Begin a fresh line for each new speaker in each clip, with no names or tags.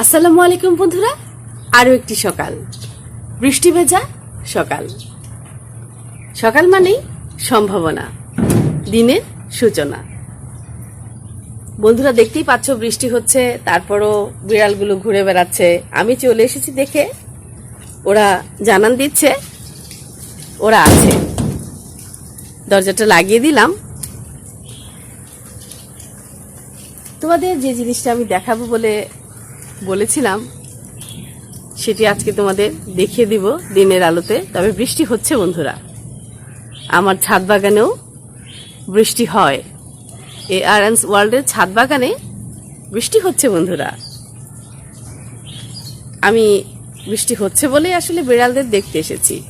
আসসালামু আলাইকুম বন্ধুরা। আরও একটি সকাল। বৃষ্টি ভেজা সকাল। সকাল মানেই সম্ভাবনা, দিনের সূচনা। বন্ধুরা, দেখতেই পাচ্ছ বৃষ্টি হচ্ছে, তারপরও বিড়ালগুলো ঘুরে বেড়াচ্ছে। আমি চলে এসেছি দেখে ওরা জানান দিচ্ছে, ওরা আছে। দরজাটা লাগিয়ে দিলাম। তোমাদের যে জিনিসটা আমি দেখাবো বলে বলেছিলাম, সেটি আজকে তোমাদের দেখিয়ে দিব দিনের আলোতে। তবে বৃষ্টি হচ্ছে, বন্ধুরা। আমার ছাদ বাগানেও বৃষ্টি হয়। এ আর এন্স ওয়ার্ল্ডের ছাদ বাগানে বৃষ্টি হচ্ছে, বন্ধুরা। আমি বৃষ্টি হচ্ছে বলেই আসলে বিড়ালদের দেখতে এসেছি।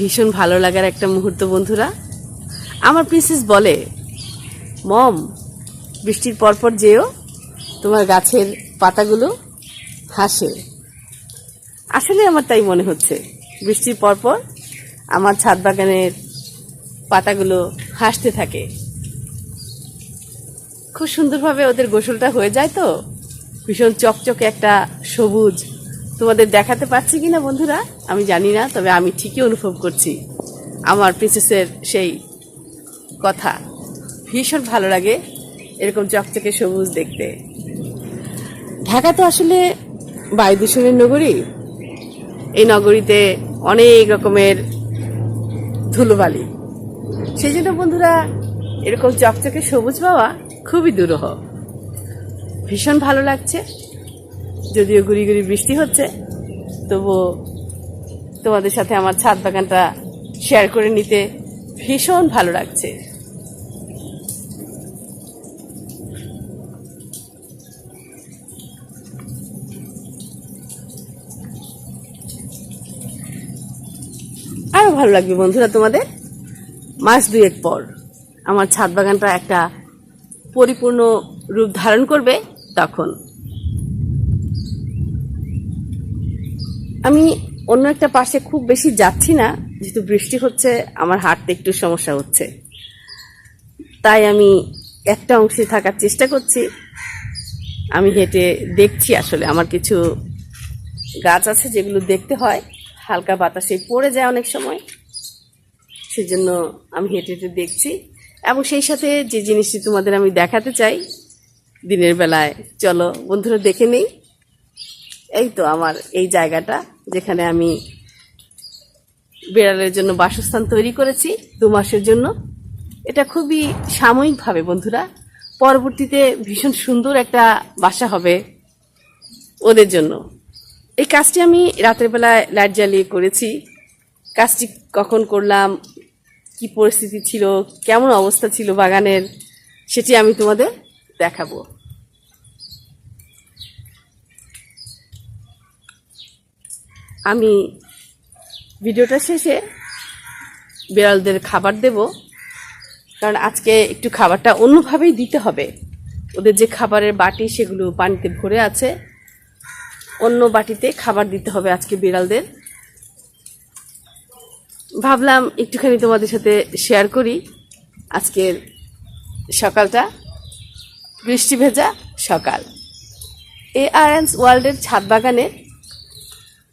ভীষণ ভালো লাগার একটা মুহূর্ত, বন্ধুরা। আমার প্রিন্সেস বলে, মম, বৃষ্টির পরপর যেও, তোমার গাছের পাতাগুলো হাসে আসলে আমার তাই মনে হচ্ছে, বৃষ্টির পরপর আমার ছাদ বাগানের পাতাগুলো হাসতে থাকে। খুব সুন্দরভাবে ওদের গোসলটা হয়ে যায় তো, ভীষণ চকচকে একটা সবুজ তোমাদের দেখাতে পারছি কিনা বন্ধুরা? আমি জানি না, তবে আমি ঠিকই অনুভব করছি। আমার প্রিন্সেসের সেই কথা ভীষণ ভালো লাগে এরকম চকচকে সবুজ দেখতে। ঢাকা তো আসলে বায়ু দূষণের নগরী। এই নগরীতে অনেক রকমের ধুলোবালি। সেই জন্য বন্ধুরা, এরকম চকচকে সবুজ পাওয়া খুবই দুরূহ। ভীষণ ভালো লাগছে। যদিও গুড়ি গুড়ি বৃষ্টি হচ্ছে তবু তোমাদের সাথে আমার ছাদ বাগানটা শেয়ার করে নিতে ভীষণ ভালো লাগছে। আরও ভালো লাগবে বন্ধুরা তোমাদের? মাস দুয়েক পর আমার ছাদ বাগানটা একটা পরিপূর্ণ রূপ ধারণ করবে, তখন আমি অন্য একটা পাশে খুব বেশি যাচ্ছি না, যেহেতু বৃষ্টি হচ্ছে, আমার হাঁটতে একটু সমস্যা হচ্ছে। তাই আমি একটা অংশে থাকার চেষ্টা করছি। আমি হেঁটে দেখছি আসলে আমার কিছু গাছ আছে যেগুলো দেখতে হয়। হালকা বাতাসে পড়ে যায় অনেক সময়। সেজন্য আমি হেঁটে হেঁটে দেখছি। এবং সেই সাথে যে জিনিসটি তোমাদের আমি দেখাতে চাই, দিনের বেলায়, চলো বন্ধুরা দেখে নেই। এই তো আমার এই জায়গাটা, যেখানে আমি বিড়ালের জন্য বাসস্থান তৈরি করেছি দু মাসের জন্য। এটা খুবই সাময়িকভাবে, বন্ধুরা। পরবর্তীতে ভীষণ সুন্দর একটা বাসা হবে ওদের জন্য। এই কাজটি আমি রাতের বেলায় লাইট জ্বালিয়ে করেছি। কাজটি কখন করলাম, কি পরিস্থিতি ছিল, কেমন অবস্থা ছিল বাগানের, সেটি আমি তোমাদের দেখাবো। আমি ভিডিওটা শেষে বিড়ালদের খাবার দেব, কারণ আজকে একটু খাবারটা অন্যভাবেই দিতে হবে। ওদের যে খাবারের বাটি সেগুলো পানিতে ভরে আছে, অন্য বাটিতে খাবার দিতে হবে আজকে বিড়ালদের। ভাবলাম একটুখানি তোমাদের সাথে শেয়ার করি আজকের সকালটা। বৃষ্টি ভেজা সকাল। এ আর এন্স ওয়ার্ল্ডের ছাদ বাগানের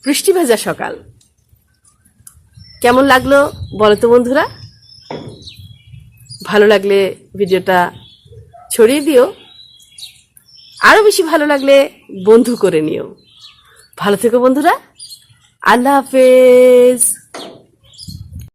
বৃষ্টি ভেজা সকাল। কেমন লাগল বলো তো বন্ধুরা? ভালো লাগলে ভিডিওটা ছড়িয়ে দিও। আরও বেশি ভালো লাগলে বন্ধু করে নিও। ভালো থেকো বন্ধুরা। আল্লাহ হাফেজ।